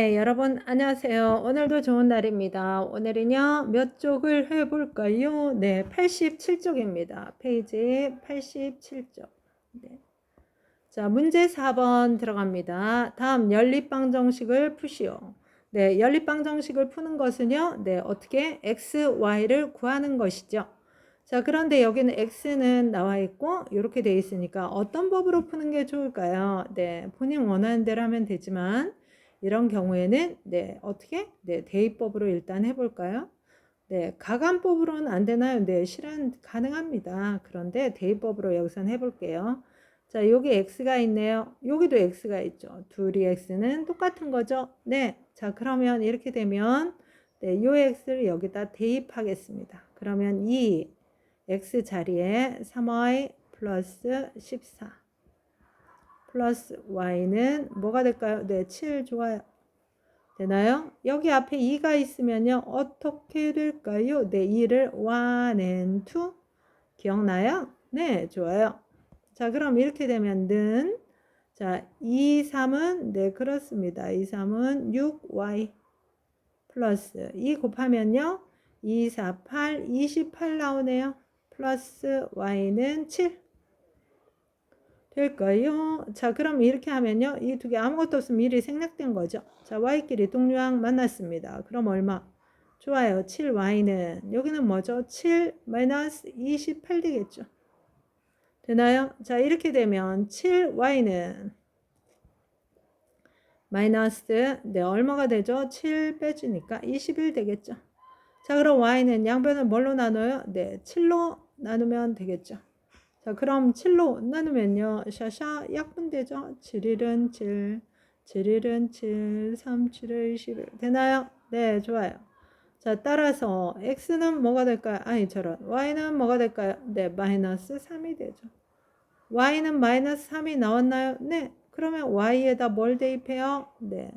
네, 여러분 안녕하세요. 오늘도 좋은 날입니다. 오늘은요, 몇 쪽을 해 볼까요? 네, 87쪽입니다. 페이지 87쪽. 네. 자, 문제 4번 들어갑니다. 다음 연립방 정식을 푸시오. 네, 연립방 정식을 푸는 것은요, 네, 어떻게 x, y를 구하는 것이죠. 자, 그런데 여기는 x는 나와 있고 이렇게 돼 있으니까 어떤 법으로 푸는 게 좋을까요? 네, 본인 원하는 대로 하면 되지만 이런 경우에는 네, 어떻게? 네, 대입법으로 일단 해볼까요? 네, 가간법으로는 안 되나요? 네, 실현 가능합니다. 그런데 대입법으로 여기선 해볼게요. 자, 여기 x가 있네요. 여기도 x가 있죠. 둘이 x는 똑같은 거죠? 네. 자, 그러면 이렇게 되면 네, 요 x를 여기다 대입하겠습니다. 그러면 이 x 자리에 3y 플러스 14 플러스 y는 뭐가 될까요? 네, 7 좋아요. 되나요? 여기 앞에 2가 있으면요. 어떻게 될까요? 네, 2를 1 and 2 기억나요? 네, 좋아요. 자, 그럼 이렇게 되면 는 자, 2, 3은 네, 그렇습니다. 2, 3은 6y 플러스 2 곱하면요. 2, 4, 8, 28 나오네요. 플러스 y는 7 될까요? 자, 그럼 이렇게 하면요. 이 두 개 아무것도 없으면 미리 생략된 거죠. 자, y끼리 동류항 만났습니다. 그럼 얼마? 좋아요. 7y는 여기는 뭐죠? 7 마이너스 28 되겠죠. 되나요? 자, 이렇게 되면 7y는 마이너스 네, 얼마가 되죠? 7 빼주니까 21 되겠죠. 자, 그럼 y는 양변을 뭘로 나눠요? 네, 7로 나누면 되겠죠. 자, 그럼 7로 나누면요. 샤샤 약분되죠? 7일은 7, 7일은 7, 3, 7일 21. 되나요? 네, 좋아요. 자, 따라서 x는 뭐가 될까요? 아니, 저런. y는 뭐가 될까요? 네, 마이너스 3이 되죠. y는 마이너스 3이 나왔나요? 네. 그러면 y에다 뭘 대입해요? 네.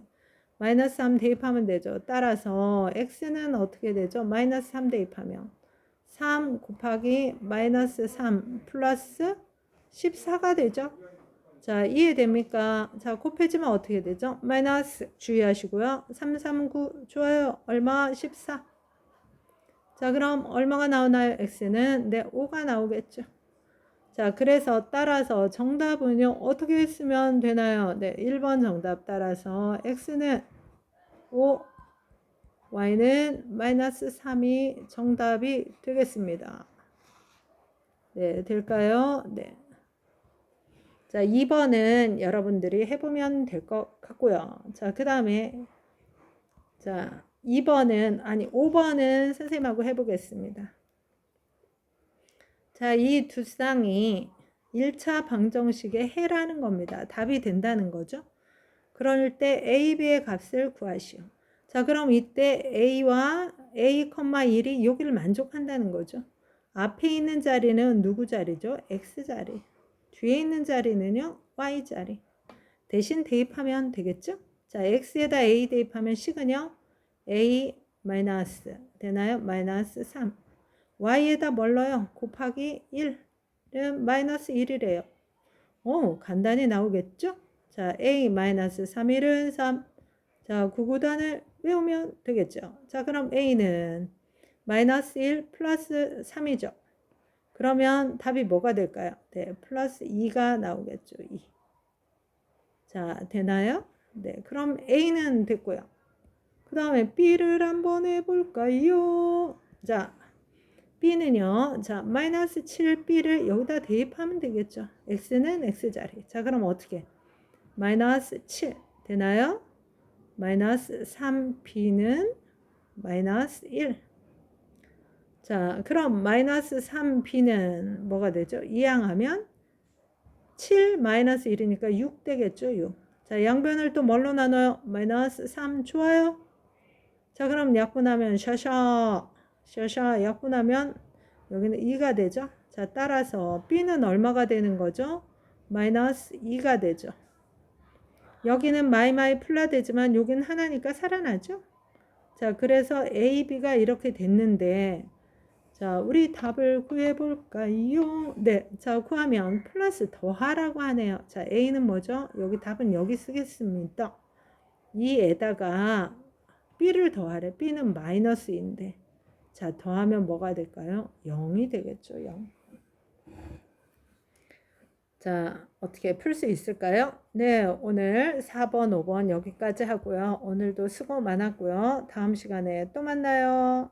마이너스 3 대입하면 되죠. 따라서 x는 어떻게 되죠? 마이너스 3 대입하면 3 곱하기 마이너스 3 플러스 14가 되죠. 자, 이해됩니까? 자, 곱해지면 어떻게 되죠? 마이너스 주의하시고요. 3, 3, 9 좋아요. 얼마? 14. 자, 그럼 얼마가 나오나요? x는 네, 5가 나오겠죠. 자, 그래서 따라서 정답은요. 어떻게 했으면 되나요? 네, 1번 정답 따라서 x는 5 y는 마이너스 3이 정답이 되겠습니다. 네, 될까요? 네. 자, 2번은 여러분들이 해보면 될 것 같고요. 자, 그 다음에 자, 2번은 아니 5번은 선생님하고 해보겠습니다. 자, 이 두 쌍이 1차 방정식의 해라는 겁니다. 답이 된다는 거죠. 그럴 때 A, B의 값을 구하시오. 자, 그럼 이때 A와 A, 1이 여기를 만족한다는 거죠. 앞에 있는 자리는 누구 자리죠? X 자리. 뒤에 있는 자리는요? Y 자리. 대신 대입하면 되겠죠? 자, X에다 A 대입하면 식은요? A 마이너스 되나요? 마이너스 3. Y에다 뭘 넣어요? 곱하기 1은 마이너스 1이래요. 오, 간단히 나오겠죠? 자, A 마이너스 3, 1은 3. 자, 구구단을 외우면 되겠죠. 자, 그럼 A는 마이너스 1 플러스 3이죠. 그러면 답이 뭐가 될까요? 네, 플러스 2가 나오겠죠. 2. 자, 되나요? 네, 그럼 A는 됐고요. 그 다음에 B를 한번 해볼까요? 자, B는요, 자, 마이너스 7B를 여기다 대입하면 되겠죠. X는 X자리. 자, 그럼 어떻게? 마이너스 7. 되나요? 마이너스 3b는 마이너스 1. 자, 그럼 마이너스 3b는 뭐가 되죠? 이항하면 7 마이너스 1이니까 6 되겠죠, 6. 자, 양변을 또 뭘로 나눠요? 마이너스 3 좋아요. 자, 그럼 약분하면 샤샤, 샤샤 약분하면 여기는 2가 되죠. 자, 따라서 b는 얼마가 되는 거죠? 마이너스 2가 되죠. 여기는 마이마이 플라되지만 여기는 하나니까 살아나죠. 자, 그래서 A, B가 이렇게 됐는데 자, 우리 답을 구해 볼까요? 네. 자, 구하면 플러스 더하라고 하네요. 자, A는 뭐죠? 여기 답은 여기 쓰겠습니다. 2에다가 b를 더하래. b는 마이너스인데. 자, 더하면 뭐가 될까요? 0이 되겠죠. 0. 자, 어떻게 풀 수 있을까요? 네, 오늘 4번, 5번 여기까지 하고요. 오늘도 수고 많았고요. 다음 시간에 또 만나요.